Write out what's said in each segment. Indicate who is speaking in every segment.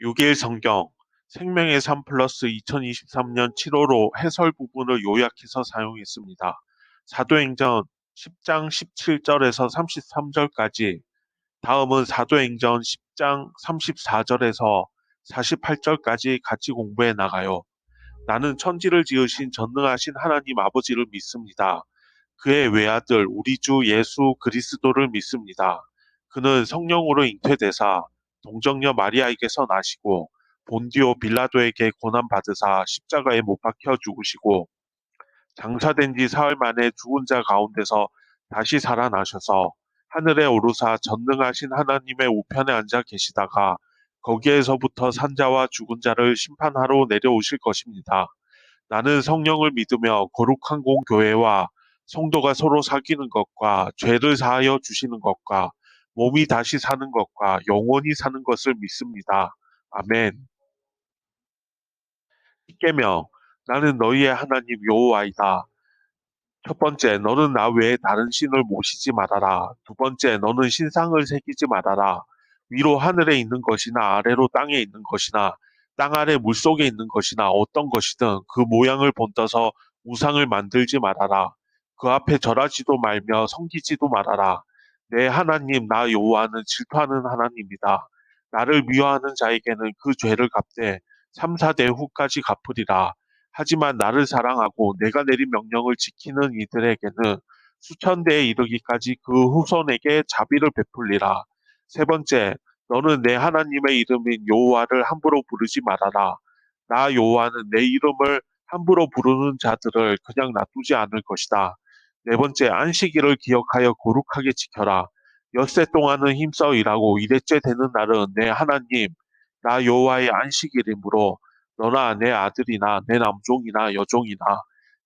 Speaker 1: 6일 성경 생명의 삶 플러스 2023년 7월호 해설 부분을 요약해서 사용했습니다. 사도행전 10장 17절에서 33절까지 다음은 사도행전 10장 34절에서 48절까지 같이 공부해 나가요. 나는 천지를 지으신 전능하신 하나님 아버지를 믿습니다. 그의 외아들 우리 주 예수 그리스도를 믿습니다. 그는 성령으로 잉태되사 동정녀 마리아에게서 나시고 본디오 빌라도에게 고난 받으사 십자가에 못 박혀 죽으시고 장사된 지 사흘 만에 죽은 자 가운데서 다시 살아나셔서 하늘에 오르사 전능하신 하나님의 우편에 앉아 계시다가 거기에서부터 산자와 죽은 자를 심판하러 내려오실 것입니다. 나는 성령을 믿으며 거룩한 공교회와 성도가 서로 사귀는 것과 죄를 사하여 주시는 것과 몸이 다시 사는 것과 영원히 사는 것을 믿습니다. 아멘. 십계명 나는 너희의 하나님 여호와이다. 첫 번째, 너는 나 외에 다른 신을 모시지 말아라. 두 번째, 너는 신상을 새기지 말아라. 위로 하늘에 있는 것이나 아래로 땅에 있는 것이나 땅 아래 물 속에 있는 것이나 어떤 것이든 그 모양을 본떠서 우상을 만들지 말아라. 그 앞에 절하지도 말며 섬기지도 말아라. 내 하나님 나 여호와는 질투하는 하나님이다. 나를 미워하는 자에게는 그 죄를 갚되 3, 4대 후까지 갚으리라. 하지만 나를 사랑하고 내가 내린 명령을 지키는 이들에게는 수천 대에 이르기까지 그 후손에게 자비를 베풀리라. 세 번째, 너는 내 하나님의 이름인 여호와를 함부로 부르지 말아라. 나 여호와는 내 이름을 함부로 부르는 자들을 그냥 놔두지 않을 것이다. 네 번째, 안식일을 기억하여 거룩하게 지켜라. 엿새 동안은 힘써 일하고 이래째 되는 날은 내 하나님, 나 여호와의 안식일이므로 너나 내 아들이나 내 남종이나 여종이나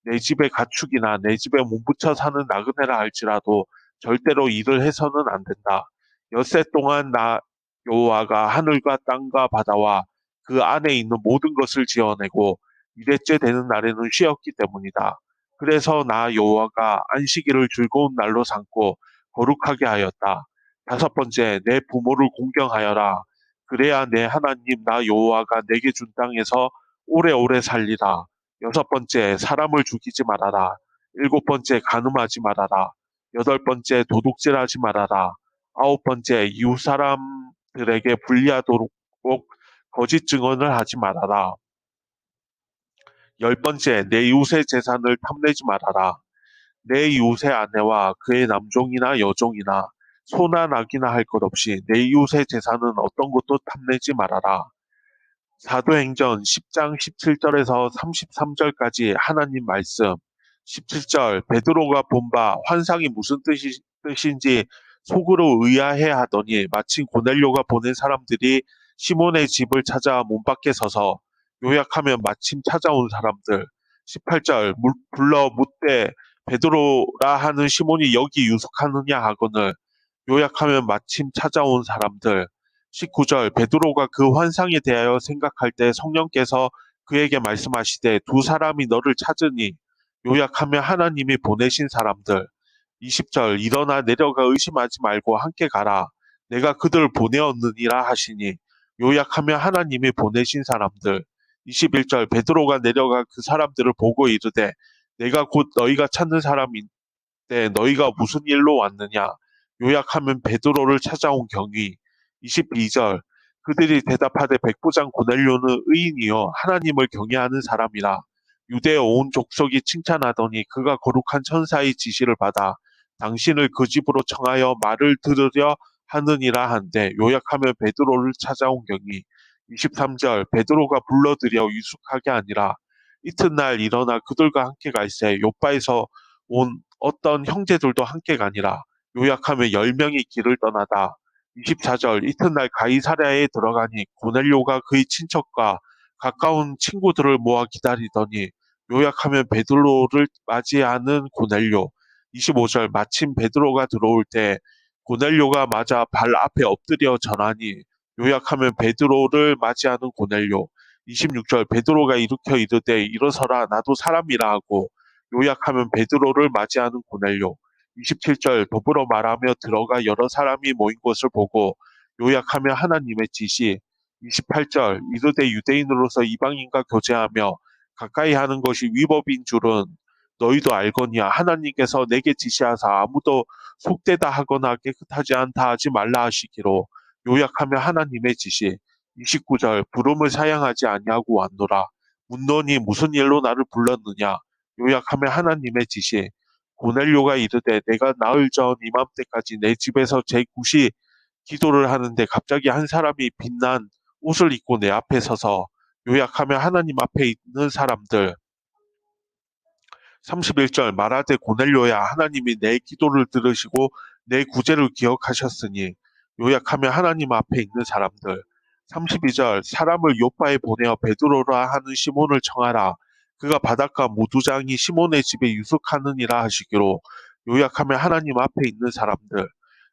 Speaker 1: 내 집의 가축이나 내 집에 몸붙여 사는 나그네라 할지라도 절대로 일을 해서는 안 된다. 엿새 동안 나 여호와가 하늘과 땅과 바다와 그 안에 있는 모든 것을 지어내고 이래째 되는 날에는 쉬었기 때문이다. 그래서 나 여호와가 안식일을 즐거운 날로 삼고 거룩하게 하였다. 다섯 번째, 내 부모를 공경하여라. 그래야 내 하나님 나 여호와가 내게 준 땅에서 오래오래 살리라. 여섯 번째, 사람을 죽이지 말아라. 일곱 번째, 간음하지 말아라. 여덟 번째, 도둑질하지 말아라. 아홉 번째, 이웃 사람들에게 불리하도록 거짓 증언을 하지 말아라. 열 번째, 내 이웃의 재산을 탐내지 말아라. 내 이웃의 아내와 그의 남종이나 여종이나 소나 낙이나 할 것 없이 내 이웃의 재산은 어떤 것도 탐내지 말아라. 사도행전 10장 17절에서 33절까지 하나님 말씀 17절 베드로가 본 바 환상이 무슨 뜻이, 뜻인지 속으로 의아해 하더니 마침 고넬료가 보낸 사람들이 시몬의 집을 찾아 문 밖에 서서 요약하면 마침 찾아온 사람들. 18절 불러 묻되 베드로라 하는 시몬이 여기 유숙하느냐 하거늘. 요약하면 마침 찾아온 사람들. 19절 베드로가 그 환상에 대하여 생각할 때 성령께서 그에게 말씀하시되 두 사람이 너를 찾으니 요약하면 하나님이 보내신 사람들. 20절 일어나 내려가 의심하지 말고 함께 가라. 내가 그들을 보내었느니라 하시니 요약하면 하나님이 보내신 사람들 21절 베드로가 내려가 그 사람들을 보고 이르되 내가 곧 너희가 찾는 사람인데 너희가 무슨 일로 왔느냐? 요약하면 베드로를 찾아온 경위. 22절 그들이 대답하되 백부장 고넬료는 의인이요 하나님을 경외하는 사람이라. 유대 온 족속이 칭찬하더니 그가 거룩한 천사의 지시를 받아 당신을 그 집으로 청하여 말을 들으려 하느니라 한데 요약하면 베드로를 찾아온 경위 23절 베드로가 불러들여 유숙하게 아니라. 이튿날 일어나 그들과 함께 갈새 요바에서 온 어떤 형제들도 함께 가니라. 요약하면 열명이 길을 떠나다. 24절 이튿날 가이사랴에 들어가니 고넬료가 그의 친척과 가까운 친구들을 모아 기다리더니 요약하면 베드로를 맞이하는 고넬료. 25절 마침 베드로가 들어올 때 고넬료가 맞아 발 앞에 엎드려 전하니 요약하면 베드로를 맞이하는 고넬료 26절 베드로가 일으켜 이르되 일어서라 나도 사람이라 하고 요약하면 베드로를 맞이하는 고넬료 27절 더불어 말하며 들어가 여러 사람이 모인 것을 보고 요약하며 하나님의 지시 28절 이르되 유대인으로서 이방인과 교제하며 가까이 하는 것이 위법인 줄은 너희도 알거니와 하나님께서 내게 지시하사 아무도 속되다 하거나 깨끗하지 않다 하지 말라 하시기로 요약하며 하나님의 지시 29절 부름을 사양하지 아니하고 왔노라. 묻노니 무슨 일로 나를 불렀느냐? 요약하며 하나님의 지시 고넬료가 이르되 내가 나흘 전 이맘때까지 내 집에서 제 굿이 기도를 하는데 갑자기 한 사람이 빛난 옷을 입고 내 앞에 서서 요약하며 하나님 앞에 있는 사람들. 31절 말하되 고넬료야 하나님이 내 기도를 들으시고 내 구제를 기억하셨으니 요약하며 하나님 앞에 있는 사람들 32절 사람을 요바에 보내어 베드로라 하는 시몬을 청하라 그가 바닷가 무두장이 시몬의 집에 유숙하느니라 하시기로 요약하며 하나님 앞에 있는 사람들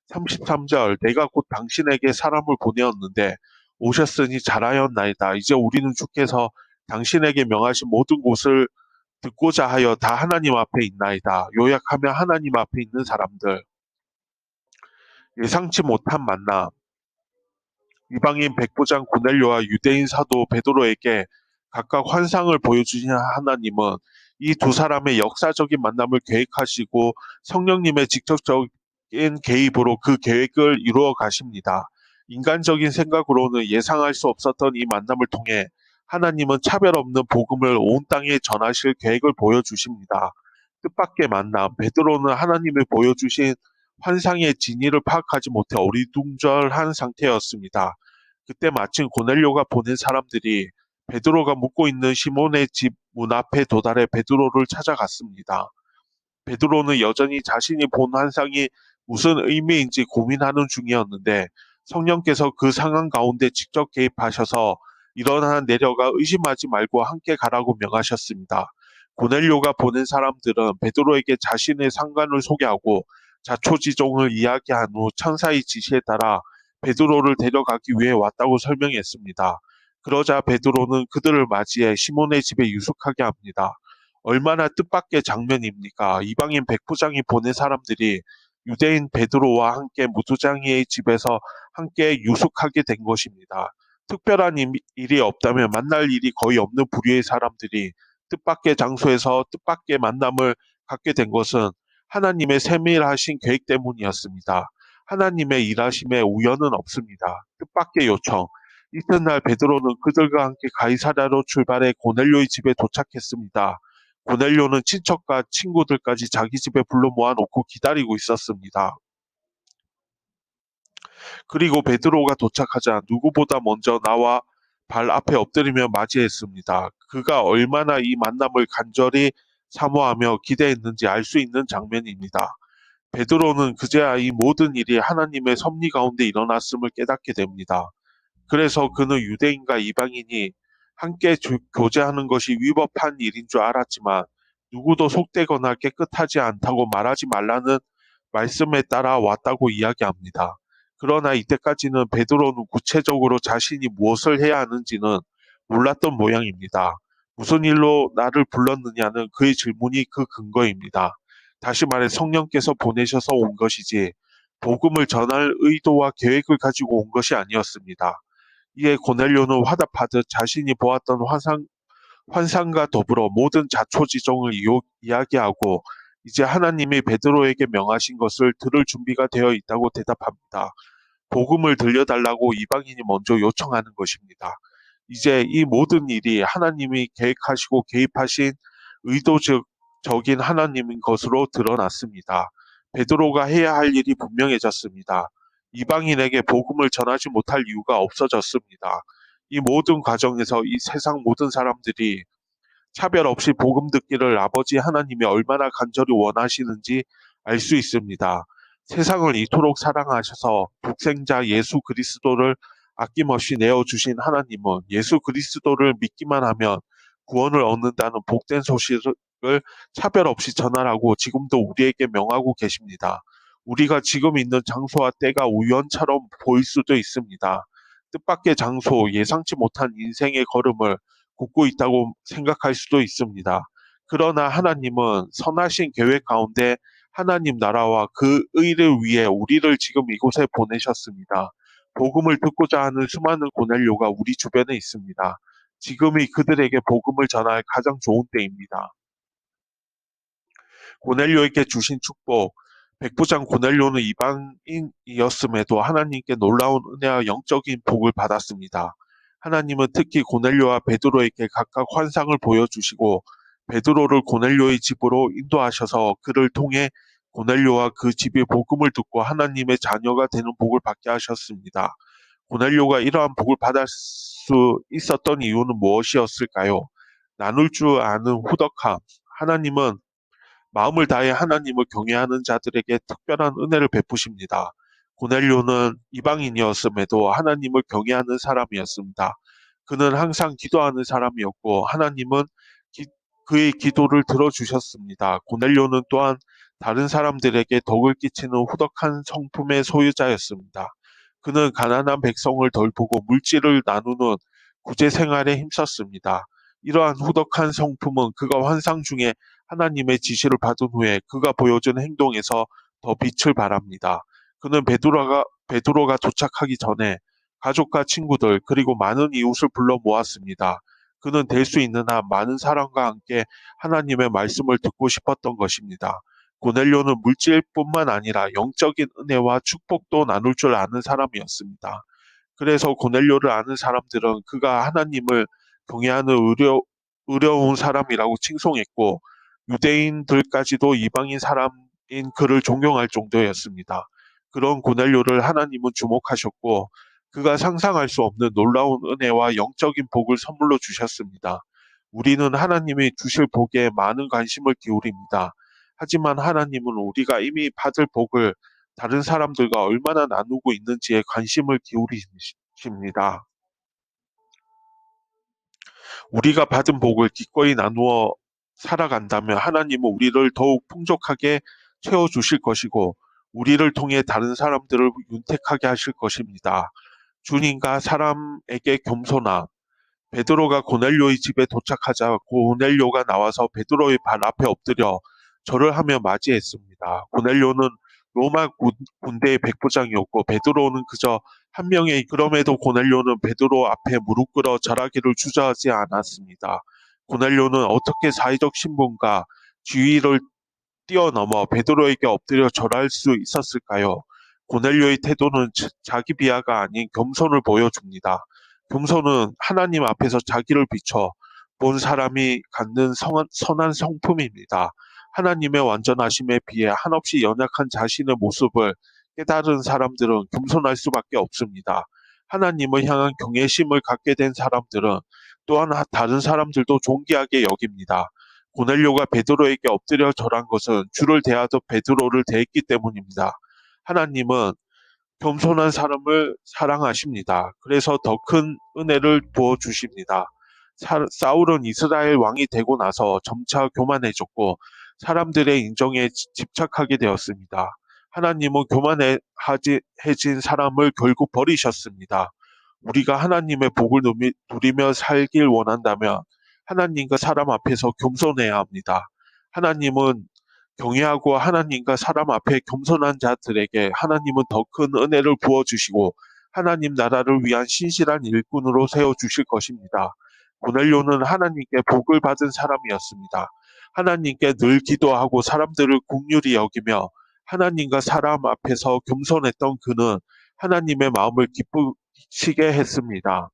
Speaker 1: 33절 내가 곧 당신에게 사람을 보내었는데 오셨으니 잘하였나이다 이제 우리는 주께서 당신에게 명하신 모든 곳을 듣고자 하여 다 하나님 앞에 있나이다. 요약하며 하나님 앞에 있는 사람들. 예상치 못한 만남. 이방인 백부장 고넬료와 유대인 사도 베드로에게 각각 환상을 보여주신 하나님은 이 두 사람의 역사적인 만남을 계획하시고 성령님의 직접적인 개입으로 그 계획을 이루어 가십니다. 인간적인 생각으로는 예상할 수 없었던 이 만남을 통해 하나님은 차별 없는 복음을 온 땅에 전하실 계획을 보여주십니다. 뜻밖의 만남, 베드로는 하나님이 보여주신 환상의 진위를 파악하지 못해 어리둥절한 상태였습니다. 그때 마침 고넬료가 보낸 사람들이 베드로가 묵고 있는 시몬의 집 문 앞에 도달해 베드로를 찾아갔습니다. 베드로는 여전히 자신이 본 환상이 무슨 의미인지 고민하는 중이었는데 성령께서 그 상황 가운데 직접 개입하셔서 일어나 내려가 의심하지 말고 함께 가라고 명하셨습니다. 고넬료가 보낸 사람들은 베드로에게 자신의 상관을 소개하고 자초지종을 이야기한 후 천사의 지시에 따라 베드로를 데려가기 위해 왔다고 설명했습니다. 그러자 베드로는 그들을 맞이해 시몬의 집에 유숙하게 합니다. 얼마나 뜻밖의 장면입니까? 이방인 백부장이 보낸 사람들이 유대인 베드로와 함께 무두장이의 집에서 함께 유숙하게 된 것입니다. 특별한 일이 없다면 만날 일이 거의 없는 부류의 사람들이 뜻밖의 장소에서 뜻밖의 만남을 갖게 된 것은 하나님의 세밀하신 계획 때문이었습니다. 하나님의 일하심에 우연은 없습니다. 뜻밖의 요청. 이튿날 베드로는 그들과 함께 가이사랴로 출발해 고넬료의 집에 도착했습니다. 고넬료는 친척과 친구들까지 자기 집에 불러 모아놓고 기다리고 있었습니다. 그리고 베드로가 도착하자 누구보다 먼저 나와 발 앞에 엎드리며 맞이했습니다. 그가 얼마나 이 만남을 간절히 사모하며 기대했는지 알 수 있는 장면입니다. 베드로는 그제야 이 모든 일이 하나님의 섭리 가운데 일어났음을 깨닫게 됩니다. 그래서 그는 유대인과 이방인이 함께 교제하는 것이 위법한 일인 줄 알았지만 누구도 속되거나 깨끗하지 않다고 말하지 말라는 말씀에 따라 왔다고 이야기합니다. 그러나 이때까지는 베드로는 구체적으로 자신이 무엇을 해야 하는지는 몰랐던 모양입니다. 무슨 일로 나를 불렀느냐는 그의 질문이 그 근거입니다. 다시 말해 성령께서 보내셔서 온 것이지 복음을 전할 의도와 계획을 가지고 온 것이 아니었습니다. 이에 고넬료는 화답하듯 자신이 보았던 환상, 환상과 더불어 모든 자초지종을 이야기하고 이제 하나님이 베드로에게 명하신 것을 들을 준비가 되어 있다고 대답합니다. 복음을 들려달라고 이방인이 먼저 요청하는 것입니다. 이제 이 모든 일이 하나님이 계획하시고 개입하신 의도적인 하나님인 것으로 드러났습니다. 베드로가 해야 할 일이 분명해졌습니다. 이방인에게 복음을 전하지 못할 이유가 없어졌습니다. 이 모든 과정에서 이 세상 모든 사람들이 차별 없이 복음 듣기를 아버지 하나님이 얼마나 간절히 원하시는지 알 수 있습니다. 세상을 이토록 사랑하셔서 독생자 예수 그리스도를 아낌없이 내어주신 하나님은 예수 그리스도를 믿기만 하면 구원을 얻는다는 복된 소식을 차별 없이 전하라고 지금도 우리에게 명하고 계십니다. 우리가 지금 있는 장소와 때가 우연처럼 보일 수도 있습니다. 뜻밖의 장소, 예상치 못한 인생의 걸음을 걷고 있다고 생각할 수도 있습니다. 그러나 하나님은 선하신 계획 가운데 하나님 나라와 그 의를 위해 우리를 지금 이곳에 보내셨습니다. 복음을 듣고자 하는 수많은 고넬료가 우리 주변에 있습니다. 지금이 그들에게 복음을 전할 가장 좋은 때입니다. 고넬료에게 주신 축복 백부장 고넬료는 이방인이었음에도 하나님께 놀라운 은혜와 영적인 복을 받았습니다. 하나님은 특히 고넬료와 베드로에게 각각 환상을 보여주시고 베드로를 고넬료의 집으로 인도하셔서 그를 통해 고넬료와 그 집의 복음을 듣고 하나님의 자녀가 되는 복을 받게 하셨습니다. 고넬료가 이러한 복을 받을 수 있었던 이유는 무엇이었을까요? 나눌 줄 아는 후덕함. 하나님은 마음을 다해 하나님을 경외하는 자들에게 특별한 은혜를 베푸십니다. 고넬료는 이방인이었음에도 하나님을 경외하는 사람이었습니다. 그는 항상 기도하는 사람이었고 하나님은 기- 그의 기도를 들어주셨습니다. 고넬료는 또한 다른 사람들에게 덕을 끼치는 후덕한 성품의 소유자였습니다. 그는 가난한 백성을 덜보고 물질을 나누는 구제 생활에 힘썼습니다. 이러한 후덕한 성품은 그가 환상 중에 하나님의 지시를 받은 후에 그가 보여준 행동에서 더 빛을 발합니다. 그는 베드로가 베드로가 도착하기 전에 가족과 친구들 그리고 많은 이웃을 불러 모았습니다. 그는 될 수 있는 한 많은 사람과 함께 하나님의 말씀을 듣고 싶었던 것입니다. 고넬료는 물질뿐만 아니라 영적인 은혜와 축복도 나눌 줄 아는 사람이었습니다. 그래서 고넬료를 아는 사람들은 그가 하나님을 경외하는 의려, 의려운 사람이라고 칭송했고 유대인들까지도 이방인 사람인 그를 존경할 정도였습니다. 그런 고넬료를 하나님은 주목하셨고 그가 상상할 수 없는 놀라운 은혜와 영적인 복을 선물로 주셨습니다. 우리는 하나님이 주실 복에 많은 관심을 기울입니다. 하지만 하나님은 우리가 이미 받을 복을 다른 사람들과 얼마나 나누고 있는지에 관심을 기울이십니다. 우리가 받은 복을 기꺼이 나누어 살아간다면 하나님은 우리를 더욱 풍족하게 채워주실 것이고 우리를 통해 다른 사람들을 윤택하게 하실 것입니다. 주님과 사람에게 겸손함. 베드로가 고넬료의 집에 도착하자 고넬료가 나와서 베드로의 발 앞에 엎드려 절을 하며 맞이했습니다. 고넬료는 로마 군, 군대의 백부장이었고 베드로는 그저 한 명의 그럼에도 고넬료는 베드로 앞에 무릎 꿇어 절하기를 주저하지 않았습니다. 고넬료는 어떻게 사회적 신분과 지위를 뛰어넘어 베드로에게 엎드려 절할 수 있었을까요? 고넬료의 태도는 자- 자기 비하가 아닌 겸손을 보여줍니다. 겸손은 하나님 앞에서 자기를 비춰 본 사람이 갖는 성- 선한 성품입니다. 하나님의 완전하심에 비해 한없이 연약한 자신의 모습을 깨달은 사람들은 겸손할 수밖에 없습니다. 하나님을 향한 경외심을 갖게 된 사람들은 또한 하- 다른 사람들도 존귀하게 여깁니다. 고넬료가 베드로에게 엎드려 절한 것은 주를 대하듯 베드로를 대했기 때문입니다. 하나님은 겸손한 사람을 사랑하십니다. 그래서 더 큰 은혜를 부어 주십니다. 사, 사울은 이스라엘 왕이 되고 나서 점차 교만해졌고 사람들의 인정에 지- 집착하게 되었습니다. 하나님은 교만해진 사람을 결국 버리셨습니다. 우리가 하나님의 복을 누리- 누리며 살길 원한다면 하나님과 사람 앞에서 겸손해야 합니다. 하나님은 경외하고 하나님과 사람 앞에 겸손한 자들에게 하나님은 더 큰 은혜를 부어주시고 하나님 나라를 위한 신실한 일꾼으로 세워주실 것입니다. 고넬료는 하나님께 복을 받은 사람이었습니다. 하나님께 늘 기도하고 사람들을 국률이 여기며 하나님과 사람 앞에서 겸손했던 그는 하나님의 마음을 기쁘시게 했습니다.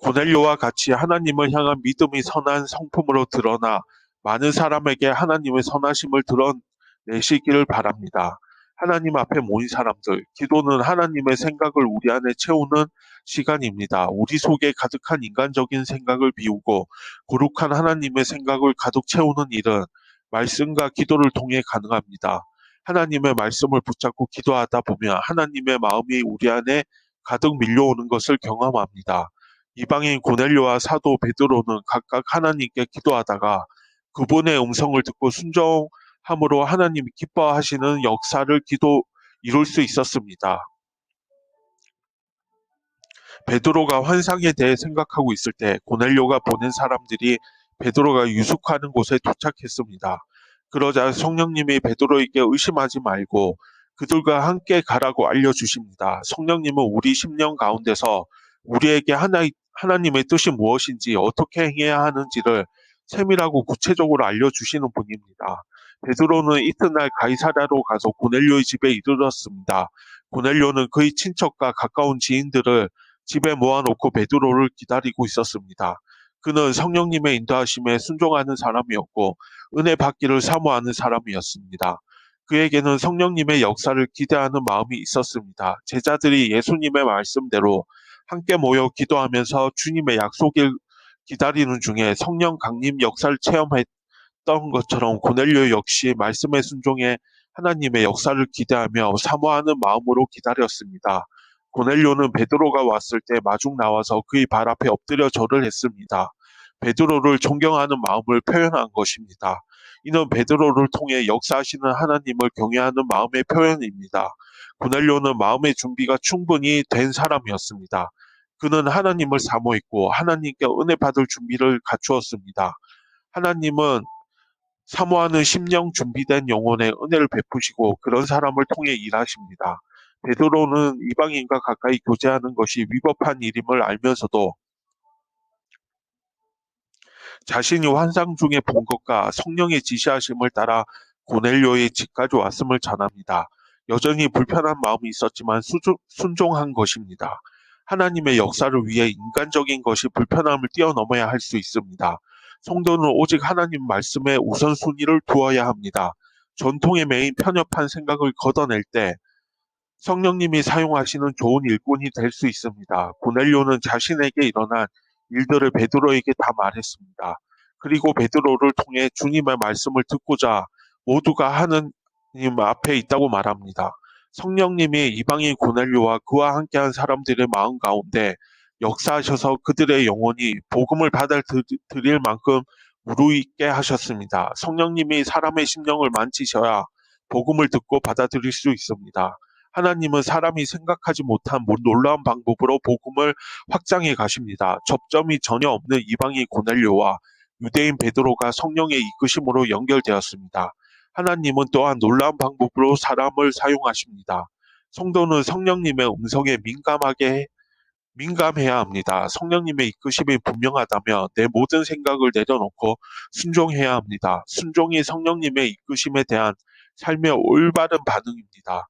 Speaker 1: 고넬료와 같이 하나님을 향한 믿음이 선한 성품으로 드러나 많은 사람에게 하나님의 선하심을 드러내시기를 바랍니다. 하나님 앞에 모인 사람들, 기도는 하나님의 생각을 우리 안에 채우는 시간입니다. 우리 속에 가득한 인간적인 생각을 비우고 거룩한 하나님의 생각을 가득 채우는 일은 말씀과 기도를 통해 가능합니다. 하나님의 말씀을 붙잡고 기도하다 보면 하나님의 마음이 우리 안에 가득 밀려오는 것을 경험합니다. 이방인 고넬료와 사도 베드로는 각각 하나님께 기도하다가 그분의 음성을 듣고 순종 함으로 하나님이 기뻐하시는 역사를 기도 이룰 수 있었습니다. 베드로가 환상에 대해 생각하고 있을 때 고넬료가 보낸 사람들이 베드로가 유숙하는 곳에 도착했습니다. 그러자 성령님이 베드로에게 의심하지 말고 그들과 함께 가라고 알려주십니다. 성령님은 우리 심령 가운데서 우리에게 하나, 하나님의 뜻이 무엇인지 어떻게 행해야 하는지를 세밀하고 구체적으로 알려주시는 분입니다. 베드로는 이튿날 가이사라로 가서 고넬료의 집에 이르렀습니다. 고넬료는 그의 친척과 가까운 지인들을 집에 모아놓고 베드로를 기다리고 있었습니다. 그는 성령님의 인도하심에 순종하는 사람이었고 은혜 받기를 사모하는 사람이었습니다. 그에게는 성령님의 역사를 기대하는 마음이 있었습니다. 제자들이 예수님의 말씀대로 함께 모여 기도하면서 주님의 약속을 기다리는 중에 성령 강림 역사를 체험했 던 것처럼 고넬료 역시 말씀의 순종에 하나님의 역사를 기대하며 사모하는 마음으로 기다렸습니다. 고넬료는 베드로가 왔을 때 마중 나와서 그의 발 앞에 엎드려 절을 했습니다. 베드로를 존경하는 마음을 표현한 것입니다. 이는 베드로를 통해 역사하시는 하나님을 경외하는 마음의 표현입니다. 고넬료는 마음의 준비가 충분히 된 사람이었습니다. 그는 하나님을 사모했고 하나님께 은혜 받을 준비를 갖추었습니다. 하나님은 사모하는 심령 준비된 영혼에 은혜를 베푸시고 그런 사람을 통해 일하십니다. 베드로는 이방인과 가까이 교제하는 것이 위법한 일임을 알면서도 자신이 환상 중에 본 것과 성령의 지시하심을 따라 고넬료의 집까지 왔음을 전합니다. 여전히 불편한 마음이 있었지만 순종한 것입니다. 하나님의 역사를 위해 인간적인 것이 불편함을 뛰어넘어야 할 수 있습니다. 성도는 오직 하나님 말씀에 우선순위를 두어야 합니다. 전통에 매인 편협한 생각을 걷어낼 때 성령님이 사용하시는 좋은 일꾼이 될 수 있습니다. 고넬료는 자신에게 일어난 일들을 베드로에게 다 말했습니다. 그리고 베드로를 통해 주님의 말씀을 듣고자 모두가 하느님 앞에 있다고 말합니다. 성령님이 이방인 고넬료와 그와 함께한 사람들의 마음 가운데 역사하셔서 그들의 영혼이 복음을 받아들일 만큼 무르익게 하셨습니다. 성령님이 사람의 심령을 만지셔야 복음을 듣고 받아들일 수 있습니다. 하나님은 사람이 생각하지 못한 놀라운 방법으로 복음을 확장해 가십니다. 접점이 전혀 없는 이방인 고넬료와 유대인 베드로가 성령의 이끄심으로 연결되었습니다. 하나님은 또한 놀라운 방법으로 사람을 사용하십니다. 성도는 성령님의 음성에 민감하게 민감해야 합니다. 성령님의 이끄심이 분명하다면 내 모든 생각을 내려놓고 순종해야 합니다. 순종이 성령님의 이끄심에 대한 삶의 올바른 반응입니다.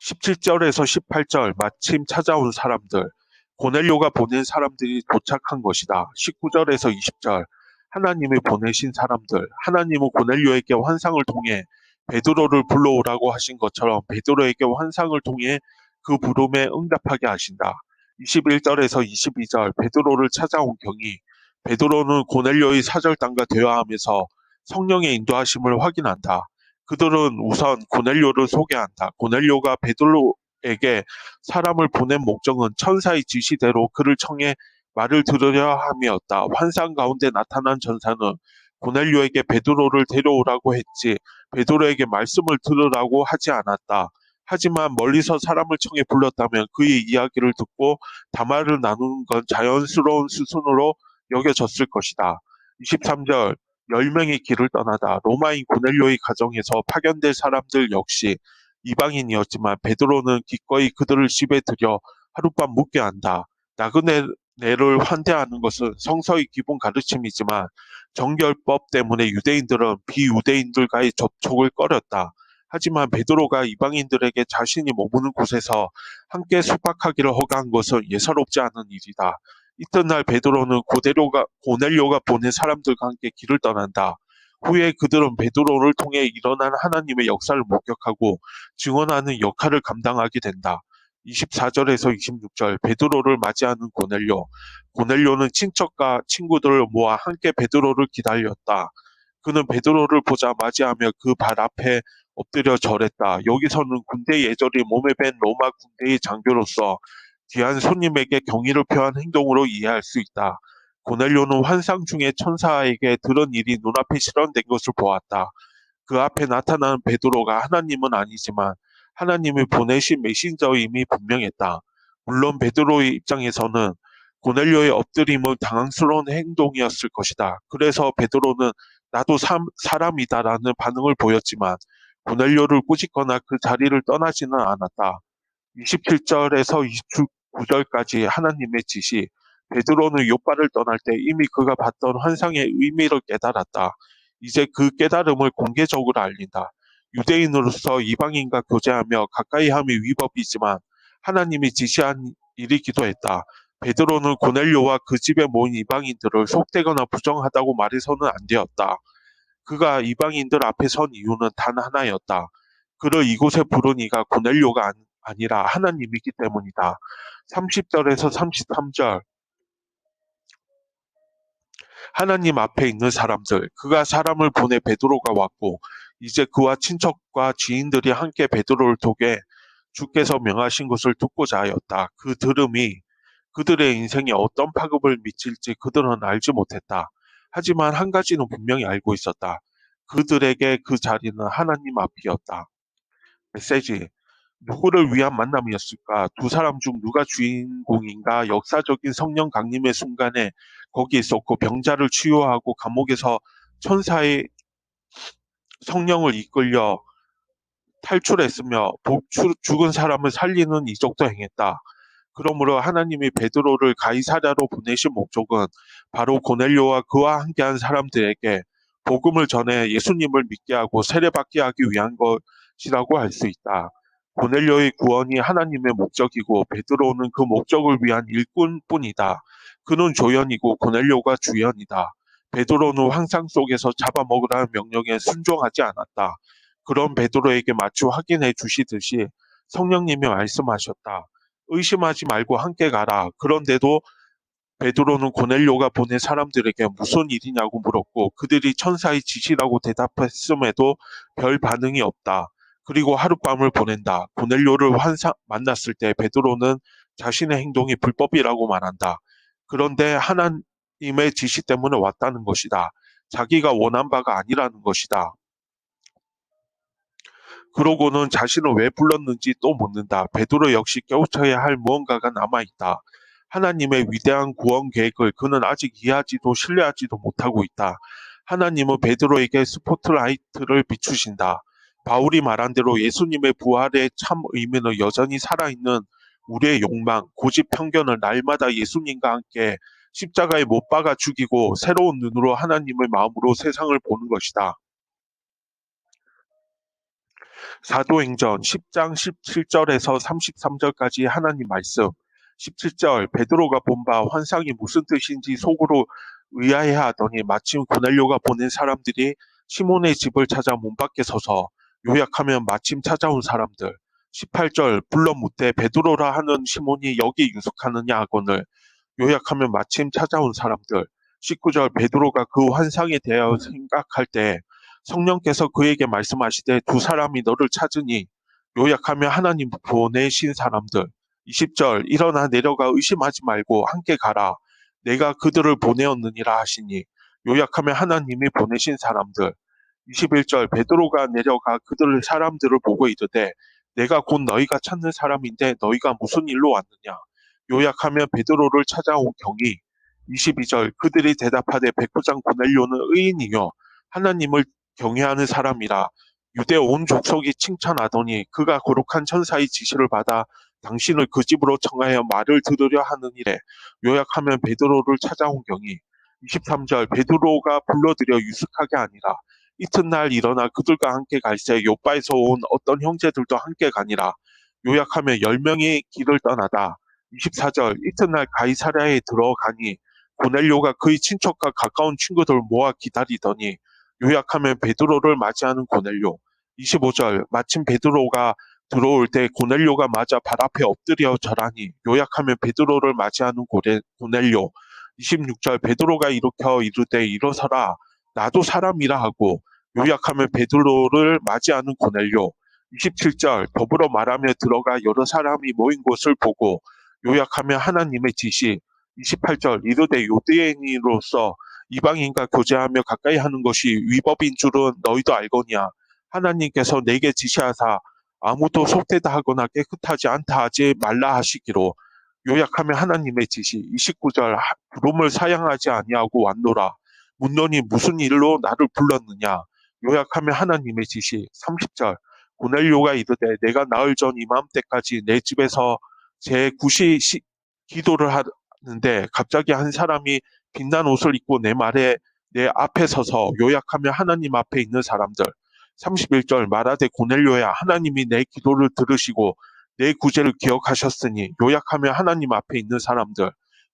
Speaker 1: 17절에서 18절 마침 찾아온 사람들 고넬료가 보낸 사람들이 도착한 것이다. 19절에서 20절 하나님이 보내신 사람들 하나님은 고넬료에게 환상을 통해 베드로를 불러오라고 하신 것처럼 베드로에게 환상을 통해 그 부름에 응답하게 하신다. 21절에서 22절 베드로를 찾아온 경이 베드로는 고넬료의 사절단과 대화하면서 성령의 인도하심을 확인한다. 그들은 우선 고넬료를 소개한다. 고넬료가 베드로에게 사람을 보낸 목적은 천사의 지시대로 그를 청해 말을 들으려 함이었다. 환상 가운데 나타난 전사는 고넬료에게 베드로를 데려오라고 했지 베드로에게 말씀을 들으라고 하지 않았다. 하지만 멀리서 사람을 청해 불렀다면 그의 이야기를 듣고 담화를 나누는 건 자연스러운 수순으로 여겨졌을 것이다. 23절 10명이 길을 떠나다 로마인 고넬료의 가정에서 파견될 사람들 역시 이방인이었지만 베드로는 기꺼이 그들을 집에 들여 하룻밤 묵게 한다. 나그네를 환대하는 것은 성서의 기본 가르침이지만 정결법 때문에 유대인들은 비유대인들과의 접촉을 꺼렸다. 하지만 베드로가 이방인들에게 자신이 머무는 곳에서 함께 숙박하기를 허가한 것은 예사롭지 않은 일이다. 이튿날 베드로는 고넬료가, 고넬료가 보낸 사람들과 함께 길을 떠난다. 후에 그들은 베드로를 통해 일어난 하나님의 역사를 목격하고 증언하는 역할을 감당하게 된다. 24절에서 26절 베드로를 맞이하는 고넬료. 고넬료는 친척과 친구들을 모아 함께 베드로를 기다렸다. 그는 베드로를 보자 맞이하며 그 발 앞에 엎드려 절했다. 여기서는 군대 예절이 몸에 밴 로마 군대의 장교로서 귀한 손님에게 경의를 표한 행동으로 이해할 수 있다. 고넬료는 환상 중에 천사에게 들은 일이 눈앞에 실현된 것을 보았다. 그 앞에 나타나는 베드로가 하나님은 아니지만 하나님이 보내신 메신저임이 분명했다. 물론 베드로의 입장에서는 고넬료의 엎드림은 당황스러운 행동이었을 것이다. 그래서 베드로는 나도 사, 사람이다라는 반응을 보였지만 고넬료를 꾸짖거나 그 자리를 떠나지는 않았다. 27절에서 29절까지 하나님의 지시, 베드로는 요바를 떠날 때 이미 그가 봤던 환상의 의미를 깨달았다. 이제 그 깨달음을 공개적으로 알린다. 유대인으로서 이방인과 교제하며 가까이 함이 위법이지만 하나님이 지시한 일이기도 했다. 베드로는 고넬료와 그 집에 모인 이방인들을 속되거나 부정하다고 말해서는 안 되었다. 그가 이방인들 앞에 선 이유는 단 하나였다. 그를 이곳에 부른 이가 고넬료가 아니- 아니라 하나님이기 때문이다. 30절에서 33절 하나님 앞에 있는 사람들, 그가 사람을 보내 베드로가 왔고 이제 그와 친척과 지인들이 함께 베드로를 독에 주께서 명하신 것을 듣고자 하였다. 그 들음이 그들의 인생에 어떤 파급을 미칠지 그들은 알지 못했다. 하지만 한 가지는 분명히 알고 있었다. 그들에게 그 자리는 하나님 앞이었다. 메시지. 누구를 위한 만남이었을까? 두 사람 중 누가 주인공인가? 역사적인 성령 강림의 순간에 거기 있었고 병자를 치유하고 감옥에서 천사의 성령을 이끌려 탈출했으며 복- 추- 죽은 사람을 살리는 이적도 행했다. 그러므로 하나님이 베드로를 가이사랴로 보내신 목적은 바로 고넬료와 그와 함께한 사람들에게 복음을 전해 예수님을 믿게 하고 세례받게 하기 위한 것이라고 할 수 있다. 고넬료의 구원이 하나님의 목적이고 베드로는 그 목적을 위한 일꾼뿐이다. 그는 조연이고 고넬료가 주연이다. 베드로는 환상 속에서 잡아먹으라는 명령에 순종하지 않았다. 그런 베드로에게 마치 확인해 주시듯이 성령님이 말씀하셨다. 의심하지 말고 함께 가라. 그런데도 베드로는 고넬료가 보낸 사람들에게 무슨 일이냐고 물었고 그들이 천사의 지시라고 대답했음에도 별 반응이 없다. 그리고 하룻밤을 보낸다. 고넬료를 환상, 만났을 때 베드로는 자신의 행동이 불법이라고 말한다. 그런데 하나님의 지시 때문에 왔다는 것이다. 자기가 원한 바가 아니라는 것이다. 그러고는 자신을 왜 불렀는지 또 묻는다. 베드로 역시 깨우쳐야 할 무언가가 남아있다. 하나님의 위대한 구원 계획을 그는 아직 이해하지도 신뢰하지도 못하고 있다. 하나님은 베드로에게 스포트라이트를 비추신다. 바울이 말한 대로 예수님의 부활의 참 의미는 여전히 살아있는 우리의 욕망, 고집 편견을 날마다 예수님과 함께 십자가에 못 박아 죽이고 새로운 눈으로 하나님의 마음으로 세상을 보는 것이다. 사도행전 10장 17절에서 33절까지 하나님 말씀. 17절 베드로가 본 바 환상이 무슨 뜻인지 속으로 의아해하더니 마침 고넬료가 보낸 사람들이 시몬의 집을 찾아 문 밖에 서서 요약하면 마침 찾아온 사람들. 18절 불러 묻되 베드로라 하는 시몬이 여기 유숙하느냐 하거늘 요약하면 마침 찾아온 사람들. 19절 베드로가 그 환상에 대하여 생각할 때 성령께서 그에게 말씀하시되 두 사람이 너를 찾으니 요약하면 하나님 보내신 사람들. 20절 일어나 내려가 의심하지 말고 함께 가라. 내가 그들을 보내었느니라 하시니 요약하면 하나님이 보내신 사람들. 21절 베드로가 내려가 그들을 사람들을 보고 이르되 내가 곧 너희가 찾는 사람인데 너희가 무슨 일로 왔느냐. 요약하면 베드로를 찾아온 경이 22절 그들이 대답하되 백부장 고넬료는 의인이요 하나님을 경외하는 사람이라 유대 온 족속이 칭찬하더니 그가 거룩한 천사의 지시를 받아 당신을 그 집으로 청하여 말을 들으려 하는 일에 요약하면 베드로를 찾아온 경이 23절 베드로가 불러들여 유숙하게 아니라 이튿날 일어나 그들과 함께 갈새 요바에서 온 어떤 형제들도 함께 가니라 요약하면 열 명이 길을 떠나다 24절 이튿날 가이사랴에 들어가니 고넬료가 그의 친척과 가까운 친구들 모아 기다리더니 요약하면 베드로를 맞이하는 고넬료. 25절 마침 베드로가 들어올 때 고넬료가 맞아 발 앞에 엎드려 절하니 요약하면 베드로를 맞이하는 고레, 고넬료. 26절 베드로가 일으켜 이르되 일어서라 나도 사람이라 하고 요약하면 베드로를 맞이하는 고넬료. 27절 더불어 말하며 들어가 여러 사람이 모인 곳을 보고 요약하면 하나님의 지시. 28절 이르되 유대인으로서 이방인과 교제하며 가까이 하는 것이 위법인 줄은 너희도 알거니와 하나님께서 내게 지시하사 아무도 속되다 하거나 깨끗하지 않다 하지 말라 하시기로 요약하면 하나님의 지시 29절 부름을 사양하지 아니하고 왔노라. 묻노니 무슨 일로 나를 불렀느냐? 요약하면 하나님의 지시 30절. 고넬료가 이르되 내가 나흘 전 이맘때까지 내 집에서 제 구시 시- 기도를 하는데 갑자기 한 사람이 빛난 옷을 입고 내 말에 내 앞에 서서 요약하면 하나님 앞에 있는 사람들. 31절 말하되 고넬료야 하나님이 내 기도를 들으시고 내 구제를 기억하셨으니 요약하면 하나님 앞에 있는 사람들.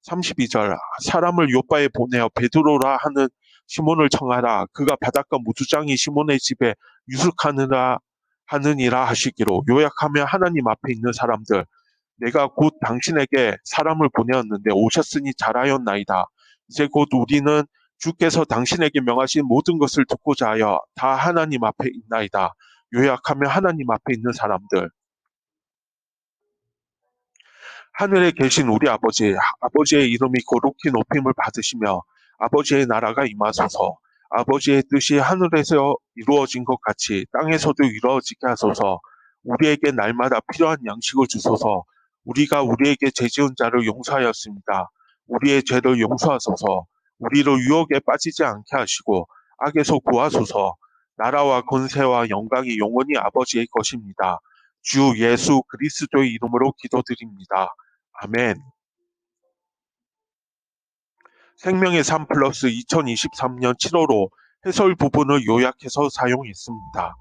Speaker 1: 32절 사람을 요바에 보내어 베드로라 하는 시몬을 청하라. 그가 바닷가 무주장이 시몬의 집에 유숙하느라 하느니라 하시기로 요약하면 하나님 앞에 있는 사람들. 내가 곧 당신에게 사람을 보내었는데 오셨으니 잘하였나이다. 이제 곧 우리는 주께서 당신에게 명하신 모든 것을 듣고자 하여 다 하나님 앞에 있나이다. 요약하면 하나님 앞에 있는 사람들. 하늘에 계신 우리 아버지, 아버지의 이름이 거룩히 높임을 받으시며 아버지의 나라가 임하소서. 아버지의 뜻이 하늘에서 이루어진 것 같이 땅에서도 이루어지게 하소서. 우리에게 날마다 필요한 양식을 주소서. 우리가 우리에게 죄 지은 자를 용서하였습니다. 우리의 죄를 용서하소서. 우리를 유혹에 빠지지 않게 하시고 악에서 구하소서. 나라와 권세와 영광이 영원히 아버지의 것입니다. 주 예수 그리스도의 이름으로 기도드립니다. 아멘. 생명의 3 플러스 2023년 7월호 해설 부분을 요약해서 사용했습니다.